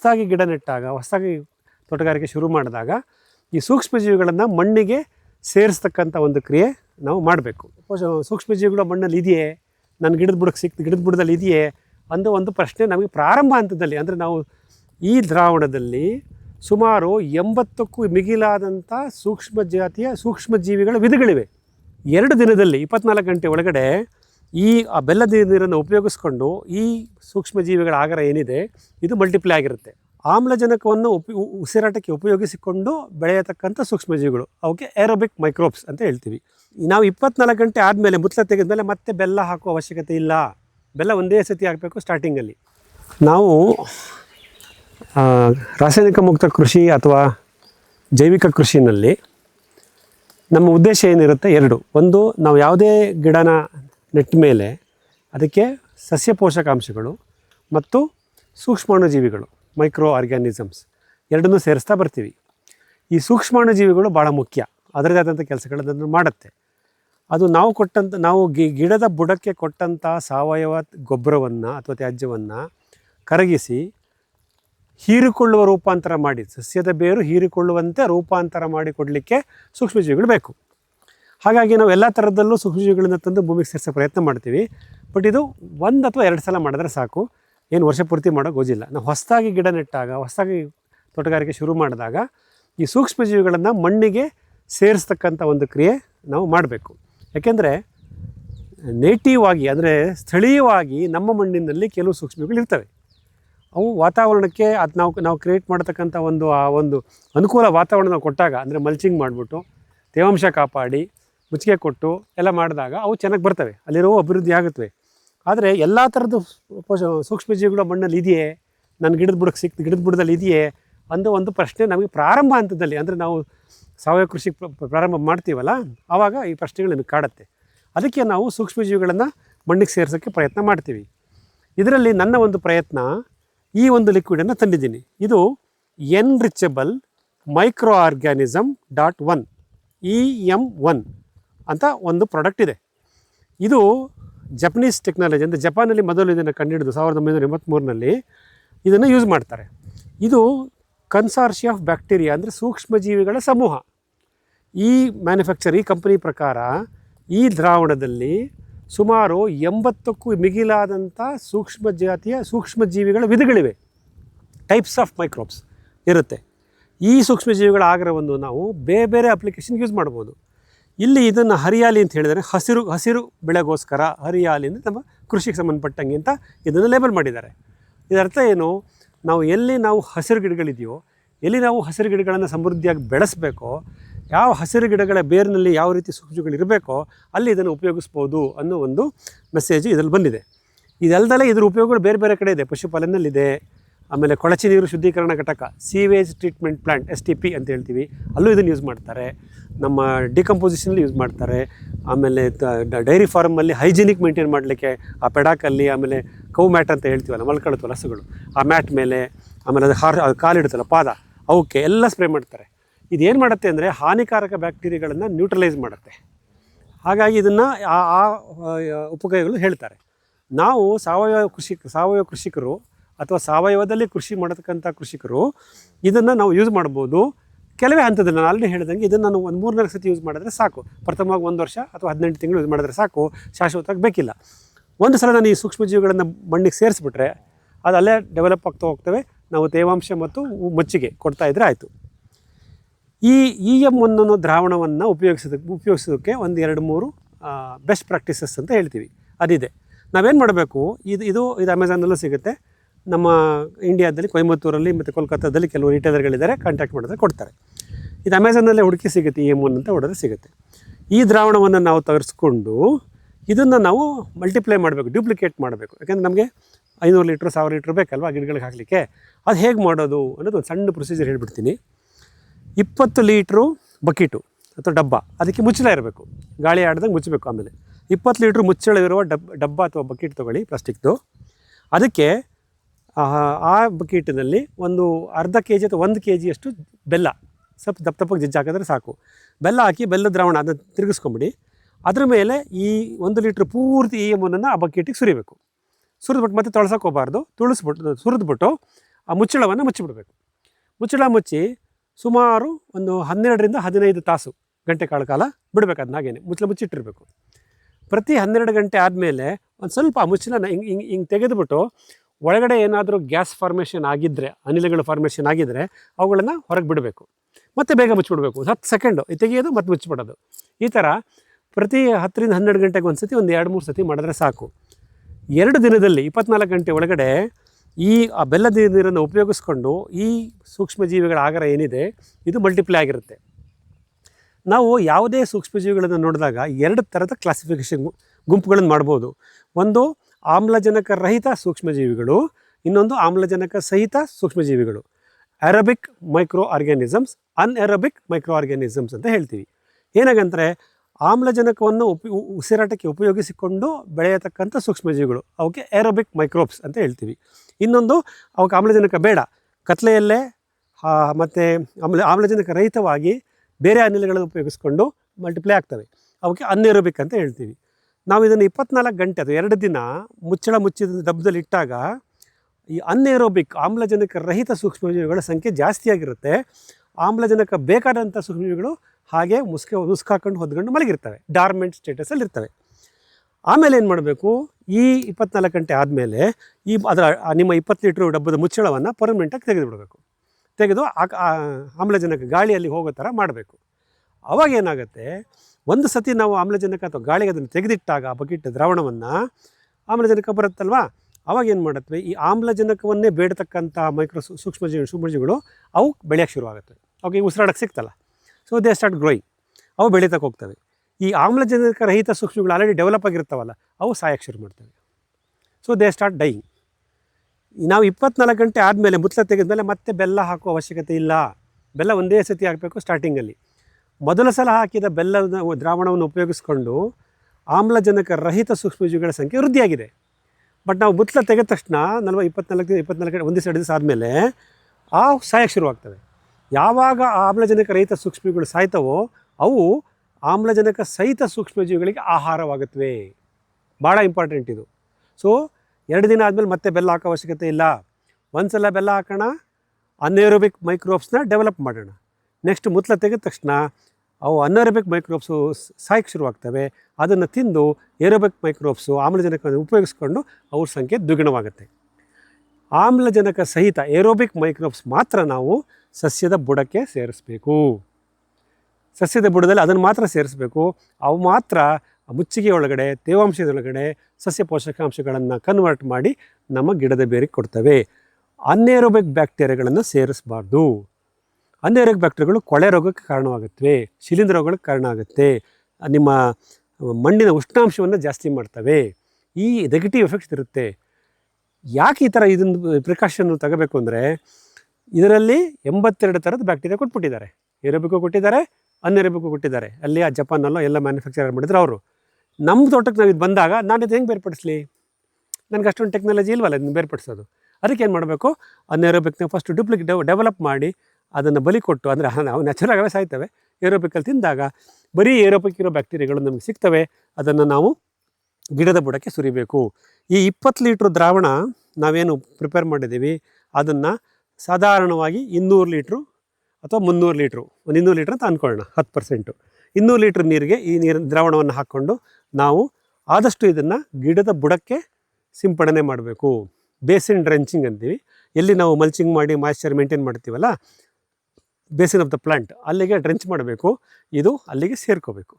ಹೊಸದಾಗಿ ಗಿಡ ನೆಟ್ಟಾಗ, ಹೊಸದಾಗಿ ತೋಟಗಾರಿಕೆ ಶುರು ಮಾಡಿದಾಗ ಈ ಸೂಕ್ಷ್ಮಜೀವಿಗಳನ್ನು ಮಣ್ಣಿಗೆ ಸೇರಿಸ್ತಕ್ಕಂಥ ಒಂದು ಕ್ರಿಯೆ ನಾವು ಮಾಡಬೇಕು. ಸೂಕ್ಷ್ಮಜೀವಿಗಳು ಮಣ್ಣಲ್ಲಿ ಇದೆಯೇ? ನನ್ನ ಗಿಡದ ಬುಡಕ್ಕೆ ಸಿಕ್ತು ಗಿಡದ ಬುಡದಲ್ಲಿ ಇದೆಯೇ? ಅಂದು ಒಂದು ಪ್ರಶ್ನೆ ನಮಗೆ ಪ್ರಾರಂಭ ಹಂತದಲ್ಲಿ, ಅಂದರೆ ನಾವು ಈ ದ್ರಾವಣದಲ್ಲಿ ಸುಮಾರು ಎಂಬತ್ತಕ್ಕೂ ಮಿಗಿಲಾದಂಥ ಸೂಕ್ಷ್ಮ ಜಾತಿಯ ಸೂಕ್ಷ್ಮ ಜೀವಿಗಳ ವಿಧಗಳಿವೆ. ಎರಡು ದಿನದಲ್ಲಿ, ಇಪ್ಪತ್ನಾಲ್ಕು ಗಂಟೆ ಒಳಗಡೆ ಈ, ಆ ಬೆಲ್ಲದ ನೀರನ್ನು ಉಪಯೋಗಿಸ್ಕೊಂಡು ಈ ಸೂಕ್ಷ್ಮ ಜೀವಿಗಳ ಆಗರ ಏನಿದೆ, ಇದು ಮಲ್ಟಿಪ್ಲೈ ಆಗಿರುತ್ತೆ. ಆಮ್ಲಜನಕವನ್ನು ಉಪ ಉಸಿರಾಟಕ್ಕೆ ಉಪಯೋಗಿಸಿಕೊಂಡು ಬೆಳೆಯತಕ್ಕಂಥ ಸೂಕ್ಷ್ಮಜೀವಿಗಳು. ಅವಕ್ಕೆ ಏರೋಬಿಕ್ ಮೈಕ್ರೋಬ್ಸ್ ಅಂತ ಹೇಳ್ತೀವಿ. ನಾವು ಇಪ್ಪತ್ನಾಲ್ಕು ಗಂಟೆ ಆದಮೇಲೆ ಮುತ್ತಲ ತೆಗೆದ್ಮೇಲೆ ಮತ್ತೆ ಬೆಲ್ಲ ಹಾಕೋ ಅವಶ್ಯಕತೆ ಇಲ್ಲ. ಬೆಲ್ಲ ಒಂದೇ ಸತಿ ಹಾಕಬೇಕು ಸ್ಟಾರ್ಟಿಂಗಲ್ಲಿ ನಾವು ರಾಸಾಯನಿಕ ಮುಕ್ತ ಕೃಷಿ ಅಥವಾ ಜೈವಿಕ ಕೃಷಿನಲ್ಲಿ ನಮ್ಮ ಉದ್ದೇಶ ಏನಿರುತ್ತೆ? ಎರಡು. ಒಂದು, ನಾವು ಯಾವುದೇ ಗಿಡನ ನೆಟ್ಟ ಮೇಲೆ ಅದಕ್ಕೆ ಸಸ್ಯ ಪೋಷಕಾಂಶಗಳು ಮತ್ತು ಸೂಕ್ಷ್ಮಾಣುಜೀವಿಗಳು ಮೈಕ್ರೋ ಆರ್ಗ್ಯಾನಿಸಮ್ಸ್ ಎರಡನ್ನೂ ಸೇರಿಸ್ತಾ ಬರ್ತೀವಿ. ಈ ಸೂಕ್ಷ್ಮಾಣುಜೀವಿಗಳು ಭಾಳ ಮುಖ್ಯ. ಅದರದೇ ಆದಂಥ ಕೆಲಸಗಳನ್ನು ಮಾಡುತ್ತೆ. ಅದು ನಾವು ಕೊಟ್ಟಂಥ ನಾವು ಗಿ, ಗಿಡದ ಬುಡಕ್ಕೆ ಕೊಟ್ಟಂಥ ಸಾವಯವ ಗೊಬ್ಬರವನ್ನು ಅಥವಾ ತ್ಯಾಜ್ಯವನ್ನು ಕರಗಿಸಿ ಹೀರಿಕೊಳ್ಳುವ ರೂಪಾಂತರ ಮಾಡಿ, ಸಸ್ಯದ ಬೇರು ಹೀರಿಕೊಳ್ಳುವಂತೆ ರೂಪಾಂತರ ಮಾಡಿ ಕೊಡಲಿಕ್ಕೆ ಸೂಕ್ಷ್ಮಜೀವಿಗಳು ಬೇಕು. ಹಾಗಾಗಿ ನಾವು ಎಲ್ಲ ಥರದಲ್ಲೂ ಸೂಕ್ಷ್ಮಜೀವಿಗಳನ್ನ ತಂದು ಭೂಮಿಗೆ ಸೇರಿಸೋ ಪ್ರಯತ್ನ ಮಾಡ್ತೀವಿ. ಬಟ್ ಇದು ಒಂದು ಅಥವಾ ಎರಡು ಸಲ ಮಾಡಿದ್ರೆ ಸಾಕು. ಏನು ವರ್ಷ ಪೂರ್ತಿ ಮಾಡೋಕೆ ನಾವು ಹೊಸದಾಗಿ ಗಿಡ ನೆಟ್ಟಾಗ, ಹೊಸದಾಗಿ ತೋಟಗಾರಿಕೆ ಶುರು ಮಾಡಿದಾಗ ಈ ಸೂಕ್ಷ್ಮಜೀವಿಗಳನ್ನು ಮಣ್ಣಿಗೆ ಸೇರಿಸ್ತಕ್ಕಂಥ ಒಂದು ಕ್ರಿಯೆ ನಾವು ಮಾಡಬೇಕು. ಯಾಕೆಂದರೆ ನೇಟಿವ್ ಆಗಿ ಅಂದರೆ ಸ್ಥಳೀಯವಾಗಿ ನಮ್ಮ ಮಣ್ಣಿನಲ್ಲಿ ಕೆಲವು ಸೂಕ್ಷ್ಮಗಳು ಇರ್ತವೆ. ಅವು ವಾತಾವರಣಕ್ಕೆ ಅದು ನಾವು ನಾವು ಕ್ರಿಯೇಟ್ ಮಾಡತಕ್ಕಂಥ ಒಂದು, ಆ ಒಂದು ಅನುಕೂಲ ವಾತಾವರಣ ನಾವು ಕೊಟ್ಟಾಗ, ಅಂದರೆ ಮಲ್ಚಿಂಗ್ ಮಾಡಿಬಿಟ್ಟು ತೇವಾಂಶ ಕಾಪಾಡಿ ಮುಚ್ಚಿಗೆ ಕೊಟ್ಟು ಎಲ್ಲ ಮಾಡಿದಾಗ ಅವು ಚೆನ್ನಾಗಿ ಬರ್ತವೆ. ಅಲ್ಲಿರೋ ಅಭಿವೃದ್ಧಿ ಆಗುತ್ತವೆ ಆದರೆ ಎಲ್ಲ ಥರದ್ದು ಪೋಷ ಸೂಕ್ಷ್ಮಜೀವಿಗಳು ಮಣ್ಣಲ್ಲಿ ಇದೆಯೇ? ನನ್ನ ಗಿಡದ ಬುಡಕ್ಕೆ ಸಿಕ್ತು ಗಿಡದ ಬುಡದಲ್ಲಿ ಇದೆಯೇ? ಅಂದು ಒಂದು ಪ್ರಶ್ನೆ ನಮಗೆ ಪ್ರಾರಂಭ ಹಂತದಲ್ಲಿ, ಅಂದರೆ ನಾವು ಸಾವಯವ ಕೃಷಿ ಪ್ರ- ಪ್ರ- ಪ್ರಾರಂಭ ಮಾಡ್ತೀವಲ್ಲ, ಆವಾಗ ಈ ಪ್ರಶ್ನೆಗಳು ನಮಗೆ ಕಾಡುತ್ತೆ. ಅದಕ್ಕೆ ನಾವು ಸೂಕ್ಷ್ಮಜೀವಿಗಳನ್ನು ಮಣ್ಣಿಗೆ ಸೇರಿಸೋಕ್ಕೆ ಪ್ರಯತ್ನ ಮಾಡ್ತೀವಿ. ಇದರಲ್ಲಿ ನನ್ನ ಒಂದು ಪ್ರಯತ್ನ, ಈ ಒಂದು ಲಿಕ್ವಿಡನ್ನು ತಂದಿದ್ದೀನಿ. ಇದು N ರಿಚಬಲ್ micro organism dot one E M one ಅಂತ ಒಂದು ಪ್ರಾಡಕ್ಟ್ ಇದೆ. ಇದು ಜಪನೀಸ್ ಟೆಕ್ನಾಲಜಿ ಅಂದರೆ ಜಪಾನಲ್ಲಿ ಮೊದಲು ಇದನ್ನು ಕಂಡುಹಿಡಿದು ಸಾವಿರದ ಒಂಬೈನೂರ ಎಂಬತ್ತ್ಮೂರಿನಲ್ಲಿ ಇದನ್ನು ಯೂಸ್ ಮಾಡ್ತಾರೆ. ಇದು ಕನ್ಸಾರ್ಷಿ ಆಫ್ ಬ್ಯಾಕ್ಟೀರಿಯಾ ಅಂದರೆ ಸೂಕ್ಷ್ಮಜೀವಿಗಳ ಸಮೂಹ. ಈ ಮ್ಯಾನುಫ್ಯಾಕ್ಚರ್ ಈ ಕಂಪನಿ ಪ್ರಕಾರ ಈ ದ್ರಾವಣದಲ್ಲಿ ಸುಮಾರು ಎಂಬತ್ತಕ್ಕೂ ಮಿಗಿಲಾದಂಥ ಸೂಕ್ಷ್ಮ ಜಾತಿಯ ಸೂಕ್ಷ್ಮ ಜೀವಿಗಳ ವಿಧಗಳಿವೆ. ಟೈಪ್ಸ್ ಆಫ್ ಮೈಕ್ರೋಬ್ಸ್ ಇರುತ್ತೆ. ಈ ಸೂಕ್ಷ್ಮಜೀವಿಗಳ ಆಗ್ರಹವನ್ನು ನಾವು ಬೇರೆ ಬೇರೆ ಅಪ್ಲಿಕೇಶನ್ ಯೂಸ್ ಮಾಡ್ಬೋದು ಇಲ್ಲಿ ಇದನ್ನು ಹರಿಯಾಲಿ ಅಂತ ಹೇಳಿದರೆ ಹಸಿರು ಹಸಿರು ಬೆಳೆಗೋಸ್ಕರ ಹರಿಯಾಲಿ ಅಂದರೆ ನಮ್ಮ ಕೃಷಿಗೆ ಸಂಬಂಧಪಟ್ಟಂಗೆ ಅಂತ ಇದನ್ನು ಲೇಬಲ್ ಮಾಡಿದ್ದಾರೆ. ಇದರ್ಥ ಏನು? ನಾವು ಎಲ್ಲಿ ನಾವು ಹಸಿರು ಗಿಡಗಳಿದೆಯೋ, ಎಲ್ಲಿ ನಾವು ಹಸಿರು ಗಿಡಗಳನ್ನು ಸಮೃದ್ಧಿಯಾಗಿ ಬೆಳೆಸಬೇಕೋ, ಯಾವ ಹಸಿರು ಗಿಡಗಳ ಬೇರಿನಲ್ಲಿ ಯಾವ ರೀತಿ ಸೂಕ್ಷ್ಮಗಳು ಇರಬೇಕೋ ಅಲ್ಲಿ ಇದನ್ನು ಉಪಯೋಗಿಸ್ಬೋದು ಅನ್ನೋ ಒಂದು ಮೆಸೇಜ್ ಇದರಲ್ಲಿ ಬಂದಿದೆ. ಇದಲ್ದಲೇ ಇದ್ರ ಉಪಯೋಗಗಳು ಬೇರೆ ಬೇರೆ ಕಡೆ ಇದೆ. ಪಶುಪಾಲನೆಯಲ್ಲಿದೆ ಆಮೇಲೆ ಕೊಳಚೆ ನೀರು ಶುದ್ಧೀಕರಣ ಘಟಕ sewage treatment plant S T P ಅಂತ ಹೇಳ್ತೀವಿ. ಅಲ್ಲೂ ಇದನ್ನು ಯೂಸ್ ಮಾಡ್ತಾರೆ. ನಮ್ಮ ಡಿಕಂಪೋಸಿಷನಲ್ಲಿ ಯೂಸ್ ಮಾಡ್ತಾರೆ. ಆಮೇಲೆ ಡೈರಿ ಫಾರ್ಮಲ್ಲಿ ಹೈಜಿನಿಕ್ ಮೇಂಟೈನ್ ಮಾಡಲಿಕ್ಕೆ ಆ ಪೆಡಾಕಲ್ಲಿ ಆಮೇಲೆ ಕೌ ಮ್ಯಾಟ್ ಅಂತ ಹೇಳ್ತೀವಲ್ಲ ಮಲ್ಕೊಳ್ತವಲ್ಲ ಹಸುಗಳು ಆ ಮ್ಯಾಟ್ ಮೇಲೆ ಆಮೇಲೆ ಅದು ಹಾರ್ ಕಾಲಿಡುತ್ತಲ್ಲ ಪಾದ ಅವಕ್ಕೆ ಎಲ್ಲ ಸ್ಪ್ರೇ ಮಾಡ್ತಾರೆ. ಇದೇನು ಮಾಡುತ್ತೆ ಅಂದರೆ ಹಾನಿಕಾರಕ ಬ್ಯಾಕ್ಟೀರಿಯಾಗಳನ್ನು ನ್ಯೂಟ್ರಲೈಸ್ ಮಾಡುತ್ತೆ. ಹಾಗಾಗಿ ಇದನ್ನು ಆ, ಉಪಯೋಗಗಳು ಹೇಳ್ತಾರೆ. ನಾವು ಸಾವಯವ ಕೃಷಿ ಸಾವಯವ ಕೃಷಿಕರು ಅಥವಾ ಸಾವಯವದಲ್ಲಿ ಕೃಷಿ ಮಾಡತಕ್ಕಂಥ ಕೃಷಿಕರು ಇದನ್ನು ನಾವು ಯೂಸ್ ಮಾಡ್ಬೋದು. ಕೆಲವೇ ಹಂತದಲ್ಲಿ ನಾನು ಆಲ್ರೆಡಿ ಹೇಳಿದಂಗೆ ಇದನ್ನು ನಾನು ಒಂದು ಮೂರು ನಾಲ್ಕು ಸತಿ ಯೂಸ್ ಮಾಡಿದ್ರೆ ಸಾಕು. ಪ್ರಥಮವಾಗಿ ಒಂದು ವರ್ಷ ಅಥವಾ ಹದಿನೆಂಟು ತಿಂಗಳು ಯೂಸ್ ಮಾಡಿದ್ರೆ ಸಾಕು. ಶಾಶ್ವತವಾಗಿ ಬೇಕಿಲ್ಲ. ಒಂದು ಸಲ ನಾನು ಈ ಸೂಕ್ಷ್ಮಜೀವಿಗಳನ್ನು ಮಣ್ಣಿಗೆ ಸೇರಿಸ್ಬಿಟ್ರೆ ಅದು ಅಲ್ಲೇ ಡೆವಲಪ್ ಆಗ್ತಾ ಹೋಗ್ತವೆ. ನಾವು ತೇವಾಂಶ ಮತ್ತು ಮಚ್ಚಿಗೆ ಕೊಡ್ತಾ ಇದ್ರೆ ಆಯಿತು. ಈ ಇ ಎಂ ಅನ್ನೋ ದ್ರಾವಣವನ್ನು ಉಪಯೋಗಿಸೋದಕ್ಕೆ ಉಪಯೋಗಿಸೋದಕ್ಕೆ ಒಂದು ಎರಡು ಮೂರು ಬೆಸ್ಟ್ ಪ್ರಾಕ್ಟೀಸಸ್ ಅಂತ ಹೇಳ್ತೀವಿ. ಅದಿದೆ. ನಾವೇನು ಮಾಡಬೇಕು? ಇದು ಇದು ಇದು ಅಮೆಝಾನಲ್ಲೂ ಸಿಗುತ್ತೆ. ನಮ್ಮ ಇಂಡಿಯಾದಲ್ಲಿ ಕೊಯಮತ್ತೂರಲ್ಲಿ ಮತ್ತು ಕೋಲ್ಕತ್ತಾದಲ್ಲಿ ಕೆಲವು ರಿಟೇಲರ್ಗಳಿದ್ದಾರೆ ಕಾಂಟ್ಯಾಕ್ಟ್ ಮಾಡಿದ್ರೆ ಕೊಡ್ತಾರೆ. ಇದು ಅಮೆಝಾನಲ್ಲೇ ಹುಡುಕಿ ಸಿಗುತ್ತೆ ಇ ಎಂ ಒನ್ ಅಂತ ಹೊಡೆದ್ರೆ ಸಿಗುತ್ತೆ. ಈ ದ್ರಾವಣವನ್ನು ನಾವು ತರಿಸ್ಕೊಂಡು ಇದನ್ನು ನಾವು ಮಲ್ಟಿಪ್ಲೈ ಮಾಡಬೇಕು ಡ್ಯೂಪ್ಲಿಕೇಟ್ ಮಾಡಬೇಕು. ಯಾಕೆಂದರೆ ನಮಗೆ ಐನೂರು ಲೀಟ್ರ್ ಸಾವಿರ ಲೀಟ್ರ್ ಬೇಕಲ್ವಾ ಗಿಡಗಳಿಗೆ ಹಾಕಲಿಕ್ಕೆ? ಅದು ಹೇಗೆ ಮಾಡೋದು ಅನ್ನೋದು ಒಂದು ಸಣ್ಣ ಪ್ರೊಸೀಜರ್ ಹೇಳಿಬಿಡ್ತೀನಿ. ಇಪ್ಪತ್ತು ಲೀಟ್ರು ಬಕೆಟು ಅಥವಾ ಡಬ್ಬ, ಅದಕ್ಕೆ ಮುಚ್ಚಳ ಇರಬೇಕು. ಗಾಳಿ ಆಡ್ದಂಗೆ ಮುಚ್ಚಬೇಕು ಆಮೇಲೆ. ಇಪ್ಪತ್ತು ಲೀಟ್ರ್ ಮುಚ್ಚಳವಿರುವ ಡಬ್, ಡಬ್ಬ ಅಥವಾ ಬಕೆಟ್ ತೊಗೊಳ್ಳಿ ಪ್ಲಾಸ್ಟಿಕ್ದು ಅದಕ್ಕೆ ಆ ಬಕೀಟಿನಲ್ಲಿ ಒಂದು ಅರ್ಧ ಕೆ ಜಿ ಅಥವಾ ಒಂದು ಕೆ ಜಿಯಷ್ಟು ಬೆಲ್ಲ. ಸ್ವಲ್ಪ ದಪ್ಪ ದಪ್ಪಗೆ ಜಜ್ಜಿ ಹಾಕಿದ್ರೆ ಸಾಕು. ಬೆಲ್ಲ ಹಾಕಿ ಬೆಲ್ಲ ದ್ರಾವಣ ಅದನ್ನು ತಿರುಗಿಸ್ಕೊಂಬಿಡಿ. ಅದ್ರ ಮೇಲೆ ಈ ಒಂದು ಲೀಟ್ರ್ ಪೂರ್ತಿ ಈ ಎಮ್ಮನನ್ನು ಆ ಬಕೀಟಿಗೆ ಸುರಿಬೇಕು. ಸುರಿದ್ಬಿಟ್ಟು ಮತ್ತೆ ತೊಳಸಕ್ಕೆ ಹೋಗಬಾರ್ದು. ತುಳಿಸ್ಬಿಟ್ಟು, ಸುರಿದ್ಬಿಟ್ಟು ಆ ಮುಚ್ಚಳವನ್ನು ಮುಚ್ಚಿಬಿಡಬೇಕು. ಮುಚ್ಚಳ ಮುಚ್ಚಿ ಸುಮಾರು ಒಂದು ಹನ್ನೆರಡರಿಂದ ಹದಿನೈದು ತಾಸು ಗಂಟೆ ಕಾಲ ಕಾಲ ಬಿಡಬೇಕು ಅದನ್ನ ಹಾಗೇನೆ. ಮುಚ್ಚಳ ಮುಚ್ಚಿಟ್ಟಿರಬೇಕು ಪ್ರತಿ ಹನ್ನೆರಡು ಗಂಟೆ ಆದಮೇಲೆ ಒಂದು ಸ್ವಲ್ಪ ಆ ಮುಚ್ಚಳನ ಹಿಂಗೆ ಹಿಂಗೆ ಹಿಂಗೆ ತೆಗೆದುಬಿಟ್ಟು ಒಳಗಡೆ ಏನಾದರೂ ಗ್ಯಾಸ್ ಫಾರ್ಮೇಷನ್ ಆಗಿದ್ದರೆ ಅನಿಲಗಳು ಫಾರ್ಮೇಷನ್ ಆಗಿದ್ದರೆ ಅವುಗಳನ್ನು ಹೊರಗೆ ಬಿಡಬೇಕು. ಮತ್ತೆ ಬೇಗ ಮುಚ್ಚಿಬಿಡಬೇಕು. ಹತ್ತು ಸೆಕೆಂಡು ತೆಗೆಯೋದು ಮತ್ತೆ ಮುಚ್ಚಿಬಿಡೋದು. ಈ ಥರ ಪ್ರತಿ ಹತ್ತರಿಂದ ಹನ್ನೆರಡು ಗಂಟೆಗೆ ಒಂದು ಸತಿ ಒಂದು ಎರಡು ಮೂರು ಸತಿ ಮಾಡಿದ್ರೆ ಸಾಕು. ಎರಡು ದಿನದಲ್ಲಿ, ಇಪ್ಪತ್ನಾಲ್ಕು ಗಂಟೆ ಒಳಗಡೆ ಈ, ಆ ಬೆಲ್ಲದ ನೀರನ್ನು ಉಪಯೋಗಿಸ್ಕೊಂಡು ಈ ಸೂಕ್ಷ್ಮಜೀವಿಗಳ ಆಗರ ಏನಿದೆ, ಇದು ಮಲ್ಟಿಪ್ಲೈ ಆಗಿರುತ್ತೆ. ನಾವು ಯಾವುದೇ ಸೂಕ್ಷ್ಮಜೀವಿಗಳನ್ನು ನೋಡಿದಾಗ ಎರಡು ಥರದ ಕ್ಲಾಸಿಫಿಕೇಷನ್ ಗುಂಪುಗಳನ್ನು ಮಾಡ್ಬೋದು. ಒಂದು ಆಮ್ಲಜನಕ ರಹಿತ ಸೂಕ್ಷ್ಮಜೀವಿಗಳು, ಇನ್ನೊಂದು ಆಮ್ಲಜನಕ ಸಹಿತ ಸೂಕ್ಷ್ಮಜೀವಿಗಳು. Aerobic micro organisms anaerobic micro organisms ಅಂತ ಹೇಳ್ತೀವಿ. ಏನಾಗಂದರೆ ಆಮ್ಲಜನಕವನ್ನು ಉಪ ಉಸಿರಾಟಕ್ಕೆ ಉಪಯೋಗಿಸಿಕೊಂಡು ಬೆಳೆಯತಕ್ಕಂಥ ಸೂಕ್ಷ್ಮಜೀವಿಗಳು. ಅವಕ್ಕೆ ಏರೋಬಿಕ್ ಮೈಕ್ರೋಬ್ಸ್ ಅಂತ ಹೇಳ್ತೀವಿ. ಇನ್ನೊಂದು, ಅವಕ್ಕೆ ಆಮ್ಲಜನಕ ಬೇಡ. ಕತ್ಲೆಯಲ್ಲೇ ಮತ್ತು ಆಮ್ಲ, ಆಮ್ಲಜನಕ ರಹಿತವಾಗಿ ಬೇರೆ ಅನಿಲಗಳನ್ನು ಉಪಯೋಗಿಸ್ಕೊಂಡು ಮಲ್ಟಿಪ್ಲೈ ಆಗ್ತವೆ. ಅವಕ್ಕೆ ಅನ್ಏರೋಬಿಕ್ ಅಂತ ಹೇಳ್ತೀವಿ. ನಾವು ಇದನ್ನು ಇಪ್ಪತ್ನಾಲ್ಕು ಗಂಟೆ ಅದು ಎರಡು ದಿನ ಮುಚ್ಚಳ ಮುಚ್ಚಿದ ಡಬ್ಬದಲ್ಲಿ ಇಟ್ಟಾಗ ಈ ಅನ್ಏರೋಬಿಕ್, ಆಮ್ಲಜನಕ ರಹಿತ ಸೂಕ್ಷ್ಮಜೀವಿಗಳ ಸಂಖ್ಯೆ ಜಾಸ್ತಿಯಾಗಿರುತ್ತೆ ಆಮ್ಲಜನಕ ಬೇಕಾದಂಥ ಸೂಕ್ಷ್ಮಜೀವಿಗಳು ಹಾಗೆ ಮುಸ್ಕ ಮುಸ್ಕಾಕೊಂಡು ಹೊದ್ಕೊಂಡು ಮಲಗಿರ್ತವೆ. ಡಾರ್ಮೆಂಟ್ ಸ್ಟೇಟಸಲ್ಲಿ ಇರ್ತವೆ. ಆಮೇಲೆ ಏನು ಮಾಡಬೇಕು? ಈ ಇಪ್ಪತ್ನಾಲ್ಕು ಗಂಟೆ ಆದಮೇಲೆ ಈ ಅದರ, ನಿಮ್ಮ ಇಪ್ಪತ್ತು ಲೀಟ್ರ್ ಡಬ್ಬದ ಮುಚ್ಚಳವನ್ನು ಪರ್ಮನೆಂಟಾಗಿ ತೆಗೆದುಬಿಡಬೇಕು. ತೆಗೆದು ಆಮ್ಲಜನಕ ಗಾಳಿಯಲ್ಲಿ ಹೋಗೋ ಥರ ಮಾಡಬೇಕು. ಅವಾಗ ಏನಾಗುತ್ತೆ? ಒಂದು ಸತಿ ನಾವು ಆಮ್ಲಜನಕ ಅಥವಾ ಗಾಳಿಗೆ ಅದನ್ನು ತೆಗೆದಿಟ್ಟಾಗ ಆ ಬಕೆಟ್ ದ್ರಾವಣವನ್ನು ಆಮ್ಲಜನಕ ಬರುತ್ತಲ್ವಾ? ಅವಾಗ ಏನು ಮಾಡುತ್ತವೆ? ಈ ಆಮ್ಲಜನಕವನ್ನೇ ಬೇಡತಕ್ಕಂಥ ಮೈಕ್ರೋ ಸೂಕ್ಷ್ಮಜೀವಿ ಸೂಕ್ಷ್ಮಜೀವಿಗಳು ಅವು ಬೆಳೆಯೋಕ್ಕೆ ಶುರು ಆಗುತ್ತೆ ಈಗ ಉಸಿರಾಡಕ್ಕೆ ಸಿಗ್ತಲ್ಲ. ಸೊ ದೇ ಸ್ಟಾರ್ಟ್ ಗ್ರೋಯಿಂಗ್ ಅವು ಬೆಳೀತಕ್ಕೆ ಹೋಗ್ತವೆ. ಈ ಆಮ್ಲಜನಕ ರಹಿತ ಸೂಕ್ಷ್ಮಗಳು ಆಲ್ರೆಡಿ ಡೆವಲಪ್ ಆಗಿರ್ತಾವಲ್ಲ, ಅವು ಸಾಯಕ್ಕೆ ಶುರು ಮಾಡ್ತವೆ. ಸೊ ದೇ ಸ್ಟಾರ್ಟ್ ಡೈಯಿಂಗ್ ನಾವು ಇಪ್ಪತ್ನಾಲ್ಕು ಗಂಟೆ ಆದಮೇಲೆ ಮುತ್ಲ ತೆಗೆದ ಮೇಲೆ ಮತ್ತೆ ಬೆಲ್ಲ ಹಾಕೋ ಅವಶ್ಯಕತೆ ಇಲ್ಲ. ಬೆಲ್ಲ ಒಂದೇ ಸತಿ ಹಾಕಬೇಕು ಸ್ಟಾರ್ಟಿಂಗಲ್ಲಿ ಮೊದಲ ಸಲ ಹಾಕಿದ ಬೆಲ್ಲದ ದ್ರಾವಣವನ್ನು ಉಪಯೋಗಿಸಿಕೊಂಡು ಆಮ್ಲಜನಕ ರಹಿತ ಸೂಕ್ಷ್ಮಜೀವಿಗಳ ಸಂಖ್ಯೆ ವೃದ್ಧಿಯಾಗಿದೆ. ಬಟ್ ನಾವು ಮುತ್ಲ ತೆಗೆದ ತಕ್ಷಣ ನಲ್ವ ಇಪ್ಪತ್ನಾಲ್ಕು ಇಪ್ಪತ್ನಾಲ್ಕು, ಒಂದು ಒಂದಿಷ್ಟು ಎರಡು ದಿವಸ ಆದಮೇಲೆ ಆ ಸಾಯಕ್ಕೆ ಶುರುವಾಗ್ತವೆ. ಯಾವಾಗ ಆಮ್ಲಜನಕ ರಹಿತ ಸೂಕ್ಷ್ಮಜೀವಿಗಳು ಸಾಯ್ತವೋ ಅವು ಆಮ್ಲಜನಕ ಸಹಿತ ಸೂಕ್ಷ್ಮಜೀವಿಗಳಿಗೆ ಆಹಾರವಾಗುತ್ತವೆ. ಭಾಳ ಇಂಪಾರ್ಟೆಂಟ್ ಇದು. ಸೊ ಎರಡು ದಿನ ಆದಮೇಲೆ ಮತ್ತೆ ಬೆಲ್ಲ ಹಾಕೋ ಅವಶ್ಯಕತೆ ಇಲ್ಲ. ಒಂದು ಸಲ ಬೆಲ್ಲ ಹಾಕೋಣ ಅನ್ಏರೋಬಿಕ್ ಮೈಕ್ರೋಬ್ಸ್ನ ಡೆವಲಪ್ ಮಾಡೋಣ. ನೆಕ್ಸ್ಟ್ ಮುತ್ತಲ ತೆಗೆದ ತಕ್ಷಣ ಅವು ಅನ್ಏರೋಬಿಕ್ ಮೈಕ್ರೋಬ್ಸು ಸಾಯಕ್ಕೆ ಶುರುವಾಗ್ತವೆ. ಅದನ್ನು ತಿಂದು ಏರೋಬಿಕ್ ಮೈಕ್ರೋಬ್ಸು ಆಮ್ಲಜನಕವನ್ನು ಉಪಯೋಗಿಸ್ಕೊಂಡು ಅವ್ರ ಸಂಖ್ಯೆ ದ್ವಿಗುಣವಾಗುತ್ತೆ. ಆಮ್ಲಜನಕ ಸಹಿತ ಏರೋಬಿಕ್ ಮೈಕ್ರೋಬ್ಸ್ ಮಾತ್ರ ನಾವು ಸಸ್ಯದ ಬುಡಕ್ಕೆ ಸೇರಿಸಬೇಕು. ಸಸ್ಯದ ಬುಡದಲ್ಲಿ ಅದನ್ನು ಮಾತ್ರ ಸೇರಿಸಬೇಕು. ಅವು ಮಾತ್ರ ಮುಚ್ಚಿಗೆಯೊಳಗಡೆ ತೇವಾಂಶದೊಳಗಡೆ ಸಸ್ಯ ಪೋಷಕಾಂಶಗಳನ್ನು ಕನ್ವರ್ಟ್ ಮಾಡಿ ನಮ್ಮ ಗಿಡದ ಬೇರಿಗೆ ಕೊಡ್ತವೆ. ಅನ್ಯರೋಬಿಕ್ ಬ್ಯಾಕ್ಟೀರಿಯಾಗಳನ್ನು ಸೇರಿಸಬಾರ್ದು. ಅನ್ಏರೋಬಿಕ್ ಬ್ಯಾಕ್ಟೀರಿಯಾಗಳು ಕೊಳೆ ರೋಗಕ್ಕೆ ಕಾರಣವಾಗುತ್ತವೆ, ಶಿಲೀಂಧ್ರ ರೋಗಗಳಿಗೆ ಕಾರಣ ಆಗುತ್ತೆ ನಿಮ್ಮ ಮಣ್ಣಿನ ಉಷ್ಣಾಂಶವನ್ನು ಜಾಸ್ತಿ ಮಾಡ್ತವೆ. ಈ ನೆಗೆಟಿವ್ ಎಫೆಕ್ಟ್ಸ್ ಇರುತ್ತೆ. ಯಾಕೆ ಈ ಥರ ಇದನ್ನು ಪ್ರಿಕಾಷನ್ ತಗೋಬೇಕು ಅಂದರೆ, ಇದರಲ್ಲಿ ಎಂಬತ್ತೆರಡು ಥರದ ಬ್ಯಾಕ್ಟೀರಿಯಾ ಕೊಟ್ಬಿಟ್ಟಿದ್ದಾರೆ. ಏರೋಬಿಕು ಕೊಟ್ಟಿದ್ದಾರೆ, ಅನ್ಏರೋಬಿಕು ಕೊಟ್ಟಿದ್ದಾರೆ. ಅಲ್ಲಿ ಆ ಜಪಾನಲ್ಲೋ ಎಲ್ಲ ಮ್ಯಾನುಫ್ಯಾಕ್ಚರ್ ಮಾಡಿದ್ರು ಅವರು. ನಮ್ಮ ತೋಟಕ್ಕೆ ನಾವು ಇದು ಬಂದಾಗ ನಾನು ಇದು ಹೆಂಗೆ ಬೇರ್ಪಡಿಸಲಿ? ನನಗೆ ಅಷ್ಟೊಂದು ಟೆಕ್ನಾಲಜಿ ಇಲ್ವಲ್ಲ ಇದನ್ನು ಬೇರ್ಪಡಿಸೋದು. ಅದಕ್ಕೆ ಏನು ಮಾಡಬೇಕು? ಅನ್ನೇರೋಬಿಕ್ನ ಫಸ್ಟ್ ಡುಪ್ಲಿಕ್ ಡೆವಲಪ್ ಮಾಡಿ ಅದನ್ನು ಬಲಿ ಕೊಟ್ಟು, ಅಂದರೆ ನಾವು ನ್ಯಾಚುರಲ್ ಸಾಯ್ತವೆ. ಏರೋಪಿಕಲ್ ತಿಂದಾಗ ಬರೀ ಏರೋಪಿಕ್ ಇರೋ ಬ್ಯಾಕ್ಟೀರಿಯಾಗಳು ನಮಗೆ ಸಿಗ್ತವೆ. ಅದನ್ನು ನಾವು ಗಿಡದ ಬುಡಕ್ಕೆ ಸುರಿಬೇಕು. ಈ ಇಪ್ಪತ್ತು ಲೀಟ್ರ್ ದ್ರಾವಣ ನಾವೇನು ಪ್ರಿಪೇರ್ ಮಾಡಿದ್ದೀವಿ, ಅದನ್ನು ಸಾಧಾರಣವಾಗಿ ಇನ್ನೂರು ಲೀಟ್ರು ಅಥವಾ ಮುನ್ನೂರು ಲೀಟ್ರು, ಒಂದು ಇನ್ನೂರು ಲೀಟ್ರ್ ಅಂತ ಅಂದ್ಕೊಳ್ಳೋಣ, ಹತ್ತು ಪರ್ಸೆಂಟು ಇನ್ನೂರು ಲೀಟ್ರ್ ನೀರಿಗೆ ಈ ನೀರಿನ ದ್ರಾವಣವನ್ನು ಹಾಕ್ಕೊಂಡು ನಾವು ಆದಷ್ಟು ಇದನ್ನು ಗಿಡದ ಬುಡಕ್ಕೆ ಸಿಂಪಡಣೆ ಮಾಡಬೇಕು. ಬೇಸಿನ್ ಡ್ರೆಂಚಿಂಗ್ ಅಂತೀವಿ. ಎಲ್ಲಿ ನಾವು ಮಲ್ಚಿಂಗ್ ಮಾಡಿ, ಮಾಯ್ಶ್ಚರ್ ಮೇಂಟೈನ್ ಮಾಡ್ತೀವಲ್ಲ ಬೇಸಿನ್ ಆಫ್ ದ ಪ್ಲಾಂಟ್ ಅಲ್ಲಿಗೆ ಡ್ರೆಂಚ್ ಮಾಡಬೇಕು, ಇದು ಅಲ್ಲಿಗೆ ಸೇರ್ಕೋಬೇಕು.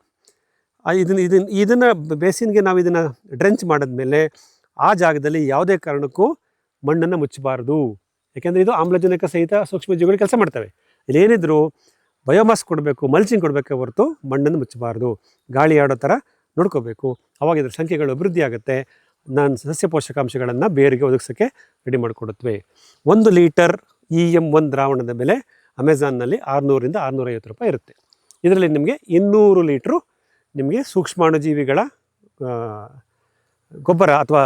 ಇದನ್ನು ಇದನ್ನು ಇದನ್ನು ಬೇಸಿನ್ಗೆ ನಾವು ಇದನ್ನು ಡ್ರೆಂಚ್ ಮಾಡಿದ್ಮೇಲೆ ಆ ಜಾಗದಲ್ಲಿ ಯಾವುದೇ ಕಾರಣಕ್ಕೂ ಮಣ್ಣನ್ನು ಮುಚ್ಚಬಾರ್ದು. ಯಾಕೆಂದರೆ ಇದು ಆಮ್ಲಜನಕ ಸಹಿತ ಸೂಕ್ಷ್ಮಜೀವಿಗಳು ಕೆಲಸ ಮಾಡ್ತವೆ. ಇಲ್ಲೇನಿದ್ರು ಬಯೋಮಾಸ್ ಕೊಡಬೇಕು, ಮಲ್ಚಿಂಗ್ ಕೊಡಬೇಕೆ ಹೊರತು ಮಣ್ಣನ್ನು ಮುಚ್ಚಬಾರ್ದು. ಗಾಳಿ ಆಡೋ ಥರ ನೋಡ್ಕೋಬೇಕು. ಅವಾಗ ಇದರ ಸಂಖ್ಯೆಗಳು ಅಭಿವೃದ್ಧಿ ಆಗುತ್ತೆ. ನಾನು ಸಸ್ಯ ಪೋಷಕಾಂಶಗಳನ್ನು ಬೇರಿಗೆ ಒದಗಿಸೋಕ್ಕೆ ರೆಡಿ ಮಾಡಿಕೊಡುತ್ತವೆ ಒಂದು ಲೀಟರ್ ಇ ಎಂ ಒನ್ ದ್ರಾವಣದ ಬೆಲೆ ಅಮೆಝಾನ್ನಲ್ಲಿ ಆರುನೂರಿಂದ ಆರುನೂರೈವತ್ತು ರೂಪಾಯಿ ಇರುತ್ತೆ. ಇದರಲ್ಲಿ ನಿಮಗೆ ಇನ್ನೂರು ಲೀಟ್ರು ನಿಮಗೆ ಸೂಕ್ಷ್ಮಾಣುಜೀವಿಗಳ ಜೀವಿಗಳ ಗೊಬ್ಬರ ಅಥವಾ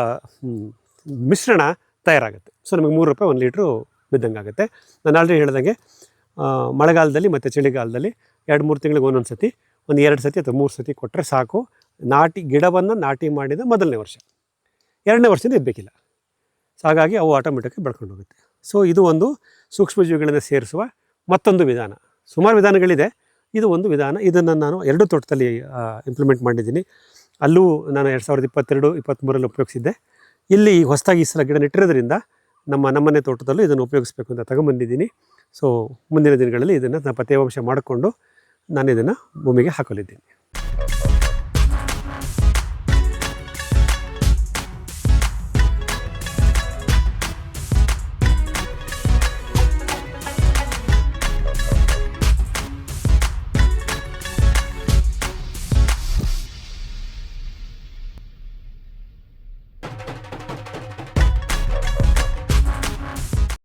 ಮಿಶ್ರಣ ತಯಾರಾಗುತ್ತೆ. ಸೊ, ನಿಮಗೆ ಮೂರು ರೂಪಾಯಿ ಒಂದು ಲೀಟ್ರು ಬಿದ್ದಂಗೆ ಆಗುತ್ತೆ. ನಾನು ಆಲ್ರೆಡಿ ಹೇಳಿದಂಗೆ ಮಳೆಗಾಲದಲ್ಲಿ ಮತ್ತು ಚಳಿಗಾಲದಲ್ಲಿ ಎರಡು ಮೂರು ತಿಂಗಳಿಗೆ ಒಂದೊಂದು ಸತಿ, ಒಂದು ಎರಡು ಸತಿ ಅಥವಾ ಮೂರು ಸತಿ ಕೊಟ್ಟರೆ ಸಾಕು. ನಾಟಿ ಗಿಡವನ್ನು ನಾಟಿ ಮಾಡಿದ ಮೊದಲನೇ ವರ್ಷ. ಎರಡನೇ ವರ್ಷದಿಂದ ಇರಬೇಕಿಲ್ಲ ಸೊ, ಹಾಗಾಗಿ ಅವು ಆಟೋಮೆಟಿಕ್ಕಾಗಿ ಬೆಳ್ಕೊಂಡು ಹೋಗುತ್ತೆ ಸೊ, ಇದು ಒಂದು ಸೂಕ್ಷ್ಮಜೀವಿಗಳನ್ನು ಸೇರಿಸುವ ಮತ್ತೊಂದು ವಿಧಾನ. ಸುಮಾರು ವಿಧಾನಗಳಿದೆ. ಇದು ಒಂದು ವಿಧಾನ. ಇದನ್ನು ನಾನು ಎರಡು ತೋಟದಲ್ಲಿ ಇಂಪ್ಲಿಮೆಂಟ್ ಮಾಡಿದ್ದೀನಿ. ಅಲ್ಲೂ ನಾನು ಎರಡು ಸಾವಿರದ ಇಪ್ಪತ್ತೆರಡು ಇಪ್ಪತ್ತ್ಮೂರಲ್ಲಿ ಉಪಯೋಗಿಸಿದ್ದೆ. ಇಲ್ಲಿ ಹೊಸದಾಗಿ ಈ ಸಲ ಗಿಡ ನೆಟ್ಟಿರೋದ್ರಿಂದ ನಮ್ಮ, ನಮ್ಮನೆ ತೋಟದಲ್ಲೂ ಇದನ್ನು ಉಪಯೋಗಿಸ್ಬೇಕು ಅಂತ ತಗೊಂಬಂದಿದ್ದೀನಿ. ಸೊ ಮುಂದಿನ ದಿನಗಳಲ್ಲಿ ಇದನ್ನು ನಾನು ತೇವಾಂಶ ಮಾಡಿಕೊಂಡು ನಾನು ಇದನ್ನು ಭೂಮಿಗೆ ಹಾಕಲಿದ್ದೀನಿ.